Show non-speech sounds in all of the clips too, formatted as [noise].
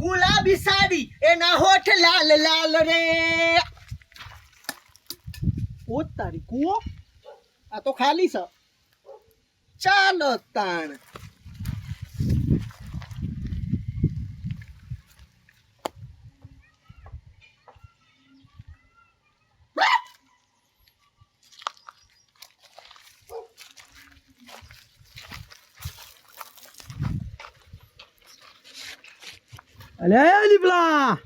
ગુલાબી સાડી, એના હોઠ લાલ લાલ રે. ઓ તારી કુઓ આ તો ખાલી છે. ચાલો તાણ. અલે દીપલા.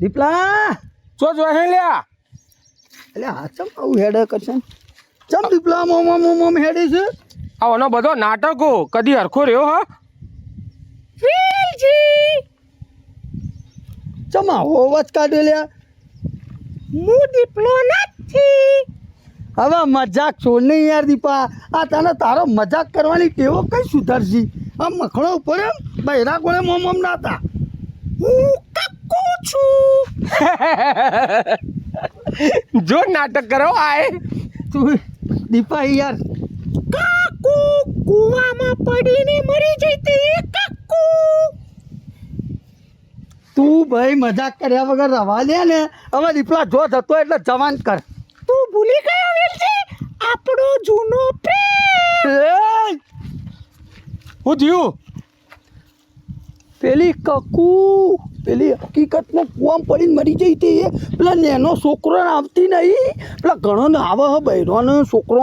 દીપલા. ચો જો હે લ્યા અલે આ ચમ આવું હેડે કરશે? ચમ દીપલા મોમ મોમ મોમ હેડે છે? આનો બધો નાટકો કદી હરખો રહ્યો હા? ચમ આવો અવાજ કાઢ્યો લ્યા હું દીપલો નથી. હવે મજાક છોડ નહીં યાર દીપા. આ તને તારો મજાક કરવાની ટેવો કઈ સુધરશી? આ મખણો ઉપર એમ બૈરા કોણે મોમ મોમ ના હતા હું કક્કો છું. [laughs] જો નાટક કરો આય. તું દીપા યાર કાકુ કુવામાં પડીને મરી જતી કાકુ. તું ભાઈ મજાક કર્યા વગર રવા દે ને. હવે દીપલા જો જતો એટલે જવાન કર. તું ભૂલી ગયો વેલજી? આપણો જૂનો પ્રેમ. હું થયું? પેલી કકુ પેલી હકીકતમાં કુવામ પડીને મરી જઈ હતી એ. પેલા નેનો છોકરો આવતી નહીં. પેલા ઘણો ને આવે હ બૈરોનો છોકરો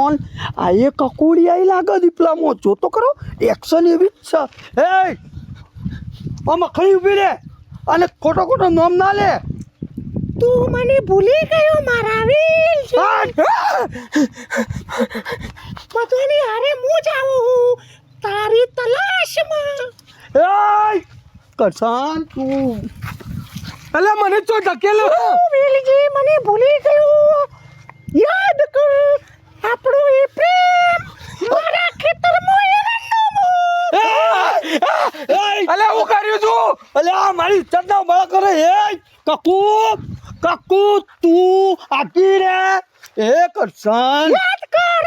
આ એ કકુડી આવી લાગે દીપલામાં. જો તો કરો એક્શન એવી જ છે. હે આ ખરી ઊભી રે. અને ખોટો ખોટો નામ ના લે. તું મને ભૂલી ગયો મારા વીલ બધાની હારે હું જ આવું તારી તલાશમાં. કરસાન તું? અલા મને ચો ધકેલો. વેલજી મને ભૂલી ગયો. યાદ કર આપણો એ પ્રેમ મારા ખેતરમાં અલે હું કર્યું છું? અલે આ મારી ઇજ્જત ના બળ કરે હે. કકુ કકુ તું આકી રે. એ કરસન યાદ કર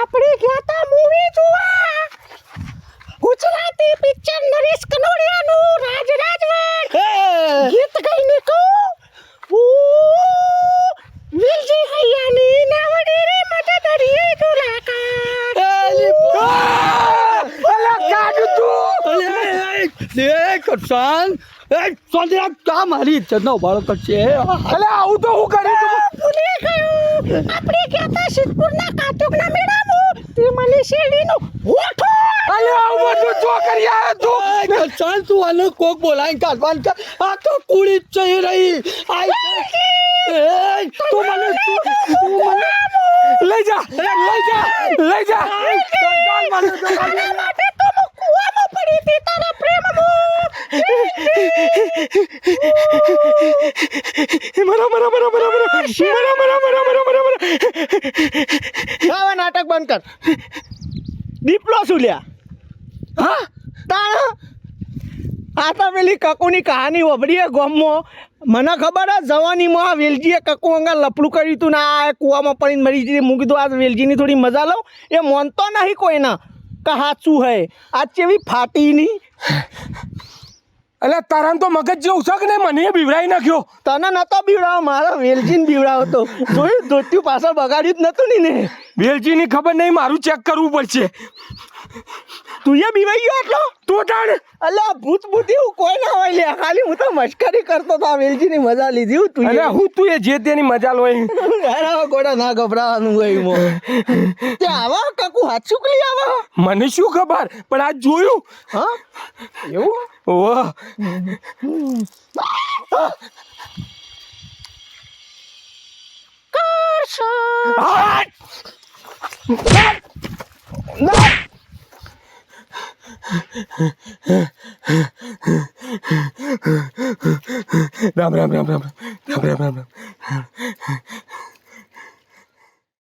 આપણે ગયા તા મૂવી જોવા ગુજરાતી પિક્ચર નરેશ કનોડિયાનું રાજ રાજવણ હે ગીત ગાઈને કહું ઓ વિલજી હૈયાની નાવડી રે મદદ રે ઢોલાકા અલે કાઢ તું અલે એ કરસન એ સોંદરા કા મારી ઇજ્જત નો બળ કરશે? અલે આવું તો હું કરી તું ભૂલી ગયો. આપણે ગયા તા સિદ્ધપુરના કાતુકના મેળામાં. તે મને શેરડી નું ઓઠો. અલે આવું બધું જો કરી આવ્યો તું? કરસન તું આને કોક બોલાઈ કાઢવાનું કા આ તો કુળી જ રહી. આઈ એ તું મને તું મને લઈ જા લઈ જા લઈ જા કરસાન મને તો તારા માટે તો હું કૂવામાં પડી હતી તારા પ્રેમમાં મરા મરો મરો મરો મરો. મરો મરો મરો મરો મરો મરો. આવા નાટક બંધ કર. દીપલો શું લ્યા? હા? તાણ? આ તો પેલી કકુની કહાની વબડીએ ગોમમાં. મને ખબર હે જવાનીમાં વેલજીએ કકુ અંગા લપડું કર્યું હતું ને આ કૂવામાં પડીને મરી જઈ મૂકી દઉં આ વેલજીની થોડી મજા લઉં. એ મોનતો નહીં કોઈના કે સાચું હે? આ ચેવી ફાટી નહીં તારા તો મગજ જેવું છે કે નહીં? મને બીવડાવી નાખ્યો. તને નતો બીવડાવો મારો વેલજીને બીવડાવો તો. જોયું ધોત્યું પાછળ બગાડ્યું જ નતું ની ને વેલજીની ખબર નહીં મારું ચેક કરવું પડશે. તું એ બીવાઈ ગયો એટલો તું જાણ? અલ્યા ભૂત ભૂત એવું કોઈ ના હોય લે ખાલી હું તો મશ્કરી કરતો તો વેલજી ની મજા લીધી હું તું અરે હું તું એ જે તેની મજા લોય અરે ગોડા ના ગભરાવાનું હોય મો તે આવા? કાકુ હાથ ચૂકલી આવા? મને શું ખબર? પણ આ જોયું. હા? એવું? કરશન હાટ! Ram Ram Dobra, dobra, dobra. Dobra, dobra.